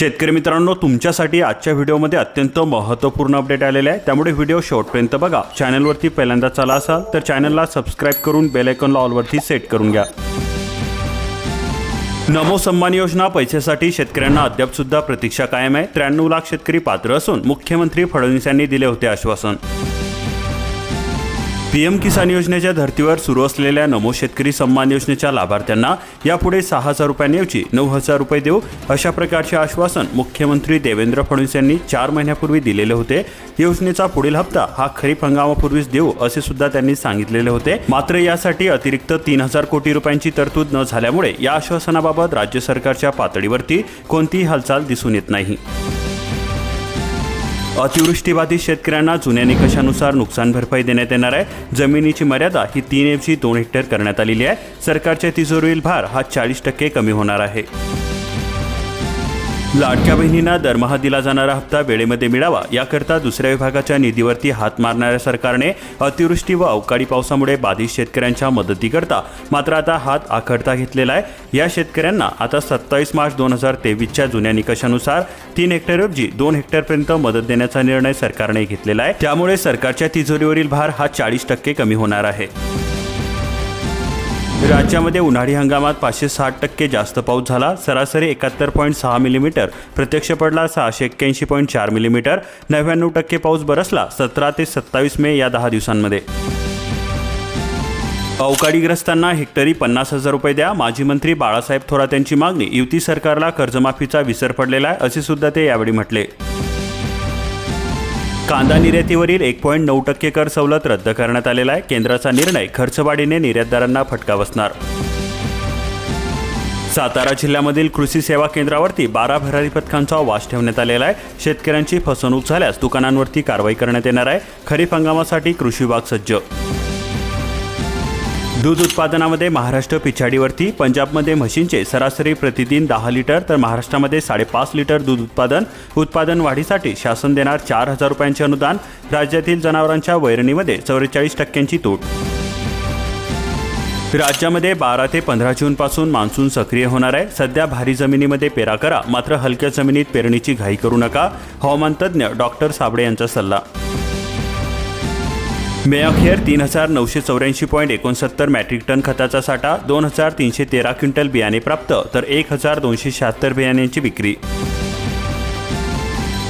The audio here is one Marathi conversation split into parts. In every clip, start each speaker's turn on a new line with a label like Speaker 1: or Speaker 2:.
Speaker 1: शेतकरी मित्रांनो तुमच्यासाठी आजच्या व्हिडिओमध्ये अत्यंत महत्त्वपूर्ण अपडेट आलेले आहे. त्यामुळे व्हिडिओ शेवटपर्यंत बघा. चॅनलवरती पहिल्यांदा चला असाल तर चॅनलला सबस्क्राईब करून बेल आयकॉनला ऑलवरती सेट करून घ्या. नमो सन्मान योजना पैशासाठी शेतकऱ्यांना अद्याप सुद्धा प्रतीक्षा कायम आहे. त्र्याण्णव लाख शेतकरी पात्र असून मुख्यमंत्री फडणवीस यांनी दिले होते आश्वासन. पीएम किसान योजनेच्या धर्तीवर सुरू असलेल्या नमो शेतकरी सन्मान योजनेच्या लाभार्थ्यांना यापुढे सहा हजार रुपयांऐवजी नऊ हजार रुपये देऊ अशा प्रकारचे आश्वासन मुख्यमंत्री देवेंद्र फडणवीस यांनी चार महिन्यापूर्वी दिलेले होते. योजनेचा पुढील हप्ता हा खरीप हंगामापूर्वीच देऊ असे सुद्धा त्यांनी सांगितलेले होते. मात्र यासाठी अतिरिक्त तीन हजार कोटी रुपयांची तरतूद न झाल्यामुळे या आश्वासनाबाबत राज्य सरकारच्या पातळीवरती कोणतीही हालचाल दिसून येत नाही. अतिवृष्टीबाधित शेतकऱ्यांना जुन्या निकषानुसार नुकसान भरपाई देण्यात येणार आहे. जमिनीची मर्यादा ही तीन ऐवजी दोन हेक्टर करण्यात आलेली आहे. सरकारच्या तिजोरील भार हा चाळीस टक्के कमी होणार आहे. लाडक्या बहिणींना दरमहा दिला जाणारा हप्ता वेळेमध्ये मिळावा याकरता दुसऱ्या विभागाच्या निधीवरती हात मारणाऱ्या सरकारने अतिवृष्टी व अवकाळी पावसामुळे बाधित शेतकऱ्यांच्या मदतीकरता मात्र आता हात आखडता घेतलेला आहे. या शेतकऱ्यांना आता सत्तावीस मार्च दोन हजार तेवीसच्या जुन्या निकषानुसार तीन हेक्टरऐवजी दोन हेक्टरपर्यंत मदत देण्याचा निर्णय सरकारने घेतलेला आहे. त्यामुळे सरकारच्या तिजोरीवरील भार हा चाळीस टक्के कमी होणार आहे. राज्यामध्ये उन्हाळी हंगामात पाचशे साठ टक्के जास्त पाऊस झाला. सरासरी एकाहत्तर पॉईंट सहा मिलीमीटर. प्रत्यक्ष पडला सहाशे एक्क्याऐंशी पॉईंट चार मिलीमीटर. नव्याण्णव टक्के पाऊस बरसला सतरा ते सत्तावीस मे या दहा दिवसांमध्ये. अवकाळीग्रस्तांना हेक्टरी पन्नास हजार रुपये द्या. माजी मंत्री बाळासाहेब थोरात यांची मागणी. युती सरकारला कर्जमाफीचा विसर पडलेला आहे असे सुद्धा ते यावेळी म्हटले. कांदा निर्यातीवरील एक पॉईंट नऊ टक्के कर सवलत रद्द करण्यात आलेला आहे. केंद्राचा निर्णय खर्चवाढीने निर्यातदारांना फटका बसणार. सातारा जिल्ह्यामधील कृषी सेवा केंद्रावरती बारा भरारी पथकांचा वास ठेवण्यात आलेला आहे. शेतकऱ्यांची फसवणूक झाल्यास दुकानांवरती कारवाई करण्यात येणार आहे. खरीप हंगामासाठी कृषी विभाग सज्ज दूध उत्पादनामध्ये महाराष्ट्र पिछाडीवरती पंजाबमध्ये म्हशींचे सरासरी प्रतिदिन दहा लिटर तर महाराष्ट्रामध्ये साडेपाच लिटर दूध उत्पादन उत्पादन वाढीसाठी शासन देणार चार हजार रुपयांचे अनुदान राज्यातील जनावरांच्या वैरणीमध्ये चौवेचाळीस टक्क्यांची तूट. राज्यामध्ये बारा ते पंधरा जूनपासून मान्सून सक्रिय होणार आहे. सध्या भारी जमिनीमध्ये पेरा करा मात्र हलक्या जमिनीत पेरणीची घाई करू नका हवामान तज्ज्ञ डॉक्टर साबळे यांचा सल्ला. मेअखेर तीन हजार नऊशे चौऱ्याऐंशी पॉईंट एकोणसत्तर मॅट्रिक टन खताचा साठा दोन हजार तीनशे तेरा क्विंटल बियाणे प्राप्त तर एक हजार दोनशे शहात्तर बियाण्यांची विक्री.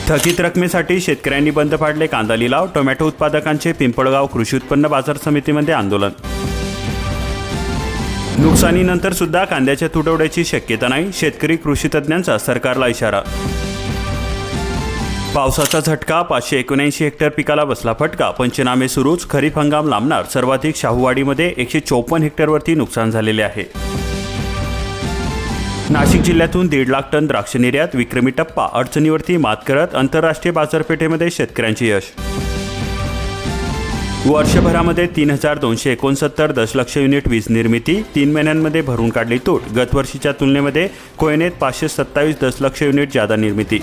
Speaker 1: थकीत रकमेसाठी शेतकऱ्यांनी बंद पाडले कांदा लिलाव टोमॅटो उत्पादकांचे पिंपळगाव कृषी उत्पन्न बाजार समितीमध्ये आंदोलन. नुकसानीनंतर सुद्धा कांद्याच्या तुटवड्याची शक्यता नाही शेतकरी कृषी तज्ज्ञांचा सरकारला इशारा. पावसाचा झटका पाचशे एकोणऐंशी हेक्टर पिकाला बसला फटका पंचनामे सुरूच खरीप हंगाम लांबणार सर्वाधिक शाहूवाडीमध्ये एकशे चोपन्न हेक्टरवरती नुकसान झालेले आहे. नाशिक जिल्ह्यातून दीड लाख टन द्राक्ष निर्यात विक्रमी टप्पा अडचणीवरती मात करत आंतरराष्ट्रीय बाजारपेठेमध्ये शेतकऱ्यांचे यश. वर्षभरामध्ये तीन हजार दोनशे एकोणसत्तर दशलक्ष युनिट वीज निर्मिती तीन महिन्यांमध्ये भरून काढली तूट गतवर्षीच्या तुलनेमध्ये कोयनेत पाचशे सत्तावीस दशलक्ष युनिट जादा निर्मिती.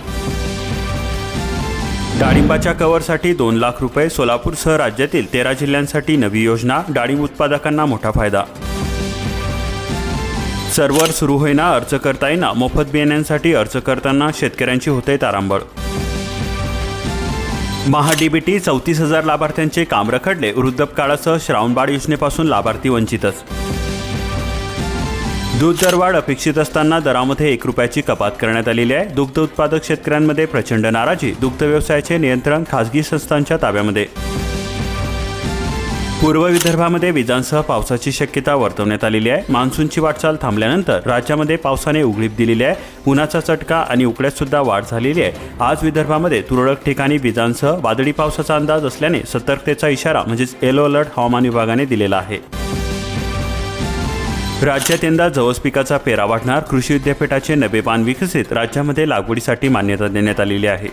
Speaker 1: डाळिंबाच्या कव्हरसाठी दोन लाख रुपये सोलापूरसह राज्यातील तेरा जिल्ह्यांसाठी नवी योजना डाळिंब उत्पादकांना मोठा फायदा. सर्व्हर सुरू होईना अर्ज करता येईना मोफत बियाण्यांसाठी अर्ज करताना शेतकऱ्यांची होते तारांबळ. महाडीबीटी चौतीस हजार लाभार्थ्यांचे काम रखडले वृद्धपकाळासह श्रावणबाळ योजनेपासून लाभार्थी वंचितच. दूध दरवाढ अपेक्षित असताना दरामध्ये एक रुपयाची कपात करण्यात आलेली आहे. दुग्ध उत्पादक शेतकऱ्यांमध्ये प्रचंड नाराजी दुग्ध व्यवसायाचे नियंत्रण खासगी संस्थांच्या ताब्यामध्ये. पूर्व विदर्भामध्ये विजांसह पावसाची शक्यता वर्तवण्यात आलेली आहे. मान्सूनची वाटचाल थांबल्यानंतर राज्यामध्ये पावसाने उघडीप दिलेली आहे. उन्हाचा चटका आणि उकड्यात सुद्धा वाढ झालेली आहे. आज विदर्भामध्ये तुरळक ठिकाणी विजांसह वादळी पावसाचा अंदाज असल्याने सतर्कतेचा इशारा म्हणजेच येलो अलर्ट हवामान विभागाने दिलेला आहे. राज्यात यंदा जवस पिकाचा पेरा वाढणार. कृषी विद्यापीठाचे नवे पान विकसित राज्यामध्ये लागवडीसाठी मान्यता देण्यात आलेली आहे.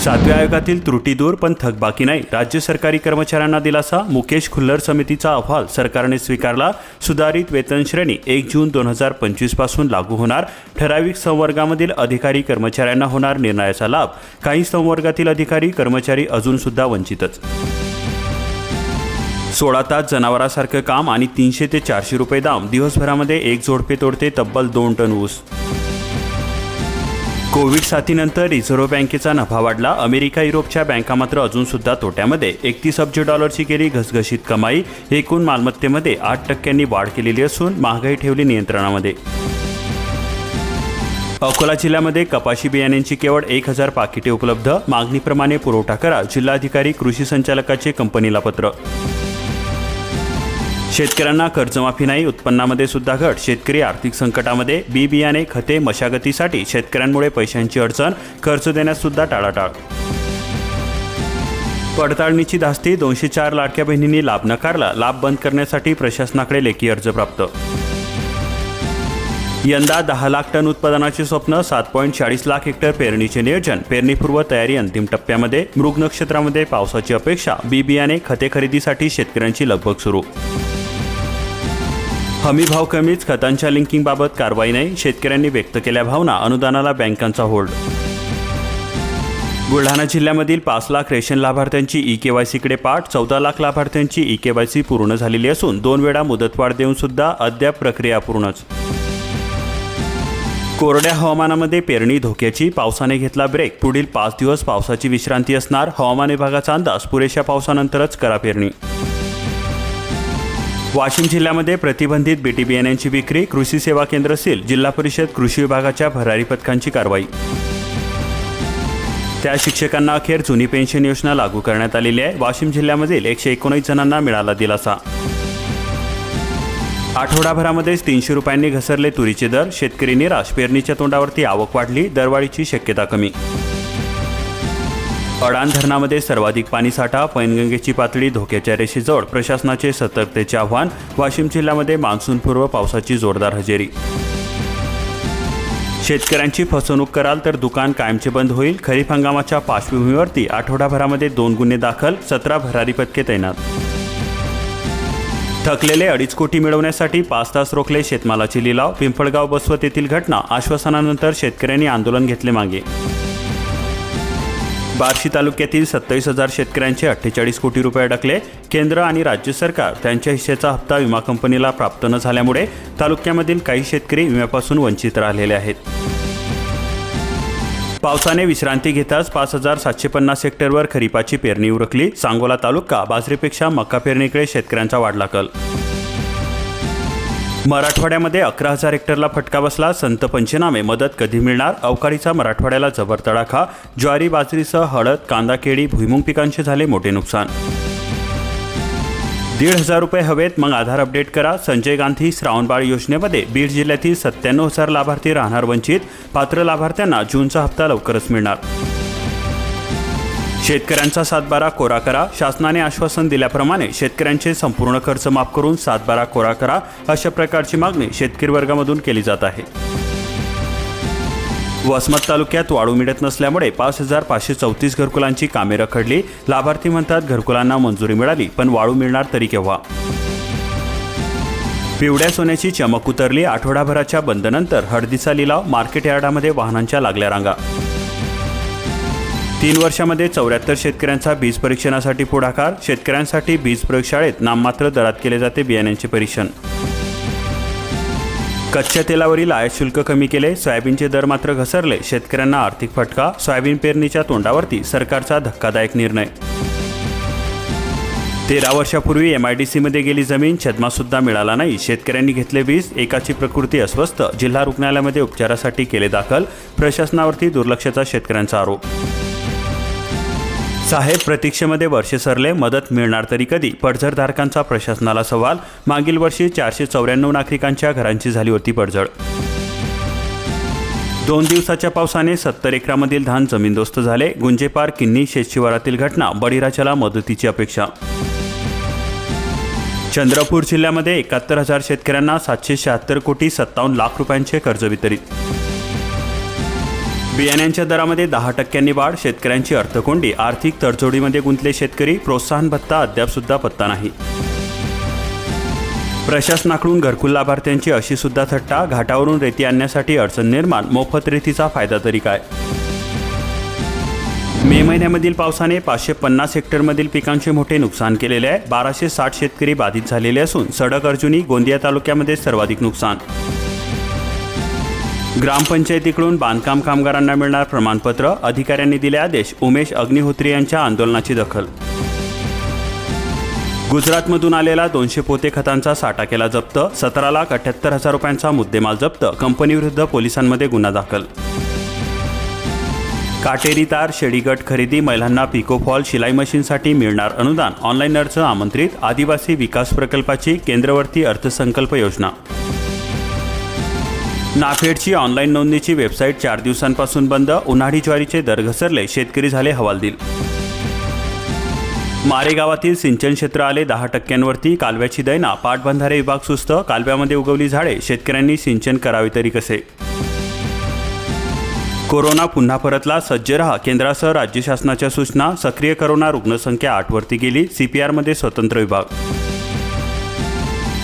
Speaker 1: सातव्या आयोगातील त्रुटी दूर पण थकबाकी नाही. राज्य सरकारी कर्मचाऱ्यांना दिलासा. मुकेश खुल्लर समितीचा अहवाल सरकारने स्वीकारला. सुधारित वेतन श्रेणी एक जून दोन हजार पंचवीसपासून लागू होणार. ठराविक संवर्गामधील अधिकारी कर्मचाऱ्यांना होणार निर्णयाचा लाभ. काही संवर्गातील अधिकारी कर्मचारी अजून सुद्धा वंचितच. सोळा तास जनावरासारखं काम आणि तीनशे ते चारशे रुपये दाम. दिवसभरामध्ये एक जोडपे तोडते तब्बल दोन टन ऊस. कोविड साथीनंतर रिझर्व्ह बँकेचा नफा वाढला. अमेरिका युरोपच्या बँका मात्र अजून सुद्धा तोट्यामध्ये. एकतीस अब्ज डॉलरची केली घसघशीत कमाई. एकूण मालमत्तेमध्ये आठ टक्क्यांनी वाढ केलेली असून महागाई ठेवली नियंत्रणामध्ये. अकोला जिल्ह्यामध्ये कपाशी बियाण्यांची केवळ एक हजार पाकिटे उपलब्ध. मागणीप्रमाणे पुरवठा करा. जिल्हाधिकारी कृषी संचालकाचे कंपनीला पत्र. शेतकऱ्यांना कर्जमाफी नाही उत्पन्नामध्ये सुद्धा घट. शेतकरी आर्थिक संकटामध्ये बी बियाणे खते मशागतीसाठी शेतकऱ्यांमुळे पैशांची अडचण खर्च देण्यास सुद्धा टाळाटाळ. पडताळणीची धास्ती दोनशे चार लाडक्या बहिणींनी लाभ नकारला लाभ बंद करण्यासाठी प्रशासनाकडे लेखी अर्ज प्राप्त. यंदा दहा लाख टन उत्पादनाचे स्वप्न सात पॉईंट चाळीस लाख हेक्टर पेरणीचे नियोजन. पेरणीपूर्व तयारी अंतिम टप्प्यामध्ये मृग नक्षत्रामध्ये पावसाची अपेक्षा. बी बियाणे खते खरेदीसाठी शेतकऱ्यांची लगबग सुरू. हमी भाव कमीच खतांच्या लिंकिंगबाबत कारवाई नाही शेतकऱ्यांनी व्यक्त केल्या भावना अनुदानाला बँकांचा होल्ड. बुलढाणा जिल्ह्यामधील पाच लाख रेशन लाभार्थ्यांची ई के वाय सीकडे पाठ चौदा लाख लाभार्थ्यांची ई के वाय सी पूर्ण झालेली असून दोन वेळा मुदतवाढ देऊन सुद्धा अद्याप प्रक्रिया पूर्णच. कोरड्या हवामानामध्ये पेरणी धोक्याची पावसाने घेतला ब्रेक. पुढील पाच दिवस पावसाची विश्रांती असणार. हवामान विभागाचा अंदाज पुरेशा पावसानंतरच करा पेरणी. वाशिम जिल्ह्यामध्ये प्रतिबंधित बीटी बियाण्यांची विक्री कृषी सेवा केंद्र सील जिल्हा परिषद कृषी विभागाच्या भरारी पथकांची कारवाई. त्या शिक्षकांना अखेर जुनी पेन्शन योजना लागू करण्यात आलेली आहे. वाशिम जिल्ह्यामधील एकशे एकोणीस जणांना मिळाला दिलासा. आठवडाभरामध्येच तीनशे रुपयांनी घसरले तुरीचे दर. शेतकरी निराश पेरणीच्या तोंडावरती आवक वाढली. दरवाढीची शक्यता कमी. अडाण धरणामध्ये सर्वाधिक पाणीसाठा पैनगंगेची पातळी धोक्याच्या रेषेजवळ प्रशासनाचे सतर्कतेचे आव्हान वाशिम जिल्ह्यामध्ये मान्सूनपूर्व पावसाची जोरदार हजेरी. शेतकऱ्यांची फसवणूक कराल तर दुकान कायमचे बंद होईल. खरीप हंगामाच्या पार्श्वभूमीवरती आठवडाभरामध्ये दोन गुन्हे दाखल सतरा भरारी पथके तैनात. थकलेले अडीच कोटी मिळवण्यासाठी पाच तास रोखले शेतमालाचे लिलाव. पिंपळगाव बसवत येथील घटना आश्वासनानंतर शेतकऱ्यांनी आंदोलन घेतले मागे. बार्शी तालुक्यातील सत्तावीस हजार शेतकऱ्यांचे अठ्ठेचाळीस कोटी रुपये अडकले. केंद्र आणि राज्य सरकार त्यांच्या हिश्श्याचा हप्ता विमा कंपनीला प्राप्त न झाल्यामुळे तालुक्यामधील काही शेतकरी विम्यापासून वंचित राहिलेले आहेत. पावसाने विश्रांती घेताच पाच हजार सातशे पन्नास हेक्टरवर खरीपाची पेरणी उरकली. सांगोला तालुका बाजरीपेक्षा मका पेरणीकडे शेतकऱ्यांचा वाढला कल. मराठवाड्यामध्ये अकरा हजार हेक्टरला फटका बसला. संत पंचनामे मदत कधी मिळणार? अवकाळीचा मराठवाड्याला जबर तडाखा. ज्वारी बाजरीसह हळद कांदा केळी भुईमुंग पिकांचे झाले मोठे नुकसान. दीड हजार रुपये हवेत. मग आधार अपडेट करा. संजय गांधी श्रावणबाळ योजनेमध्ये बीड जिल्ह्यातील सत्त्याण्णव हजार लाभार्थी राहणार वंचित. पात्र लाभार्थ्यांना जूनचा हप्ता लवकरच मिळणार. शेतकऱ्यांचा सातबारा कोरा करा. शासनाने आश्वासन दिल्याप्रमाणे शेतकऱ्यांचे संपूर्ण खर्च माफ करून सातबारा कोरा करा अशा प्रकारची मागणी शेतकरी वर्गामधून केली जात आहे. वसमत तालुक्यात वाळू मिळत नसल्यामुळे पाच हजार पाचशे चौतीस घरकुलांची कामे रखडली. लाभार्थी म्हणतात घरकुलांना मंजुरी मिळाली पण वाळू मिळणार तरी केव्हा? पिवळ्या सोन्याची चमक उतरली. आठवडाभराच्या बंदनंतर हळदीचा लिलाव मार्केट यार्डामध्ये वाहनांच्या लागल्या रांगा. तीन वर्षामध्ये चौऱ्याहत्तर शेतकऱ्यांचा बीज परीक्षणासाठी पुढाकार. शेतकऱ्यांसाठी बीज प्रयोगशाळेत नाममात्र दरात केले जाते बियाण्यांचे परीक्षण. कच्च्या तेलावरील आयात शुल्क कमी केले सोयाबीनचे दर मात्र घसरले शेतकऱ्यांना आर्थिक फटका सोयाबीन पेरणीच्या तोंडावरती सरकारचा धक्कादायक निर्णय. तेरा वर्षापूर्वी एम आय डी सीमध्ये गेली जमीन छदमासुद्धा मिळाला नाही. शेतकऱ्यांनी घेतले वीज एकाची प्रकृती अस्वस्थ जिल्हा रुग्णालयामध्ये उपचारासाठी केले दाखल प्रशासनावरती दुर्लक्षाचा शेतकऱ्यांचा आरोप. साहेब प्रतीक्षेमध्ये वर्षे सरले मदत मिळणार तरी कधी? पडझडधारकांचा प्रशासनाला सवाल मागील वर्षी चारशे चौऱ्याण्णव नागरिकांच्या घरांची झाली होती पडझड. दोन दिवसाच्या पावसाने सत्तर एकरामधील धान जमीनदोस्त झाले. गुंजेपार किन्नी शेतशिवारातील घटना बळीराजाला मदतीची अपेक्षा. चंद्रपूर जिल्ह्यामध्ये एकाहत्तर हजार शेतकऱ्यांना सातशे शहात्तर कोटी सत्तावन्न लाख रुपयांचे कर्ज वितरित. बियाण्यांच्या दरामध्ये दहा टक्क्यांनी वाढ शेतकऱ्यांची अर्थकोंडी आर्थिक तडजोडीमध्ये गुंतले शेतकरी प्रोत्साहन भत्ता अद्याप सुद्धा पत्ता नाही. प्रशासनाकडून घरकुल लाभार्थ्यांची अशी सुद्धा थट्टा घाटावरून रेती आणण्यासाठी अडचण निर्माण मोफत रेतीचा फायदा तरी काय? मे महिन्यामधील पावसाने पाचशे पन्नास हेक्टरमधील पिकांचे मोठे नुकसान केलेले आहे. बाराशे साठ शेतकरी बाधित झालेले असून सडक अर्जुनी गोंदिया तालुक्यामध्ये सर्वाधिक नुकसान ग्रामपंचायतीकडून बांधकाम कामगारांना मिळणार प्रमाणपत्र अधिकाऱ्यांनी दिले आदेश उमेश अग्निहोत्री यांच्या आंदोलनाची दखल. गुजरातमधून आलेला दोनशे पोते खतांचा साठा केला जप्त सतरा लाख अठ्याहत्तर हजार रुपयांचा मुद्देमाल जप्त कंपनीविरुद्ध पोलिसांमध्ये गुन्हा दाखल. काटेरी तार शेडीगट खरेदी महिलांना पिकोफॉल शिलाई मशीनसाठी मिळणार अनुदान ऑनलाईन अर्ज आमंत्रित आदिवासी विकास प्रकल्पाची केंद्रवर्ती अर्थसंकल्प योजना. नाफेडची ऑनलाईन नोंदणीची वेबसाईट चार दिवसांपासून बंद उन्हाळी ज्वारीचे दर घसरले शेतकरी झाले हवालदिल. मारेगावातील सिंचन क्षेत्र आले दहा टक्क्यांवरती कालव्याची दैना पाटबंधारे विभाग सुस्त कालव्यामध्ये उगवली झाडे शेतकऱ्यांनी सिंचन करावे तरी कसे? कोरोना पुन्हा परतला सज्ज रहा केंद्रासह राज्य शासनाच्या सूचना सक्रिय करोना रुग्णसंख्या आठवरती गेली सीपीआरमध्ये स्वतंत्र विभाग.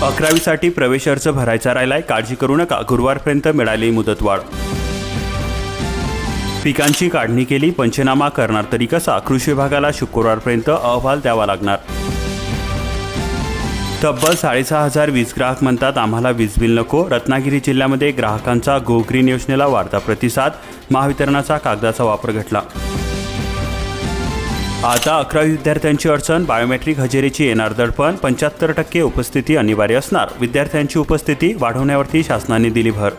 Speaker 1: अकरावीसाठी प्रवेश अर्ज भरायचा राहिलाय काळजी करू नका. गुरुवारपर्यंत मिळाली मुदतवाढ. पिकांची काढणी केली पंचनामा करणार तरी कसा? कृषी विभागाला शुक्रवारपर्यंत अहवाल द्यावा लागणार. तब्बल साडेसहा हजार वीज ग्राहक म्हणतात आम्हाला वीज बिल नको. रत्नागिरी जिल्ह्यामध्ये ग्राहकांचा गो ग्रीन योजनेला वाढता प्रतिसाद. महावितरणाचा कागदाचा वापर घटला. आता अकरावी विद्यार्थ्यांची अडचण बायोमेट्रिक हजेरीची येणार दडपण पंच्याहत्तर टक्के उपस्थिती अनिवार्य असणार. विद्यार्थ्यांची उपस्थिती वाढवण्यावरती शासनाने दिली भर.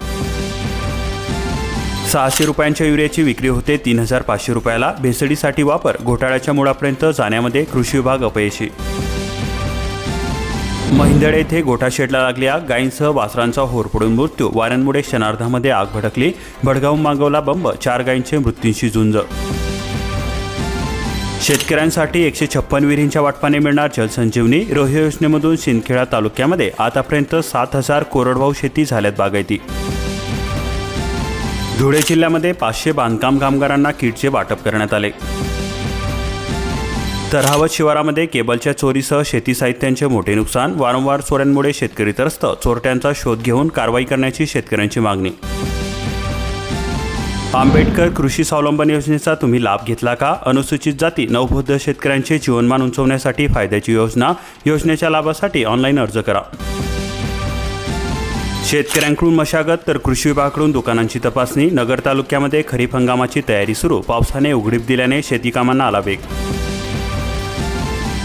Speaker 1: सहाशे रुपयांच्या युरियाची विक्री होते तीन हजार पाचशे रुपयाला. भेसडीसाठी वापर घोटाळ्याच्या मुळापर्यंत जाण्यामध्ये कृषी विभाग अपयशी. महिंदड येथे गोठा शेडला लागली आग गायींसह वासरांचा होरपडून मृत्यू. वाऱ्यांमुळे क्षणार्धामध्ये आग भडकली. भडगावून मागवला बंब. चार गायींचे मृत्यूंशी झुंज. शेतकऱ्यांसाठी एकशे छप्पन विहिरींच्या वाटपाने मिळणार जलसंजीवनी रोह्य योजनेमधून शिंदखेडा तालुक्यामध्ये आतापर्यंत सात हजार कोरडवाहू शेती झाल्यात बागायती. धुळे जिल्ह्यामध्ये पाचशे बांधकाम कामगारांना किटचे वाटप करण्यात आले. तरहावत शिवारामध्ये केबलच्या चोरीसह शेती साहित्यांचे मोठे नुकसान वारंवार चोऱ्यांमुळे शेतकरी त्रस्त चोरट्यांचा शोध घेऊन कारवाई करण्याची शेतकऱ्यांची मागणी. आंबेडकर कृषी स्वावलंबन योजनेचा तुम्ही लाभ घेतला का? अनुसूचित जाती नवबौद्ध शेतकऱ्यांचे जीवनमान उंचवण्यासाठी फायद्याची योजना योजनेच्या लाभासाठी ऑनलाईन अर्ज करा. शेतकऱ्यांकडून मशागत तर कृषी विभागाकडून दुकानांची तपासणी नगर तालुक्यामध्ये खरीप हंगामाची तयारी सुरू पावसाने उघडीप दिल्याने शेती कामांना आला वेग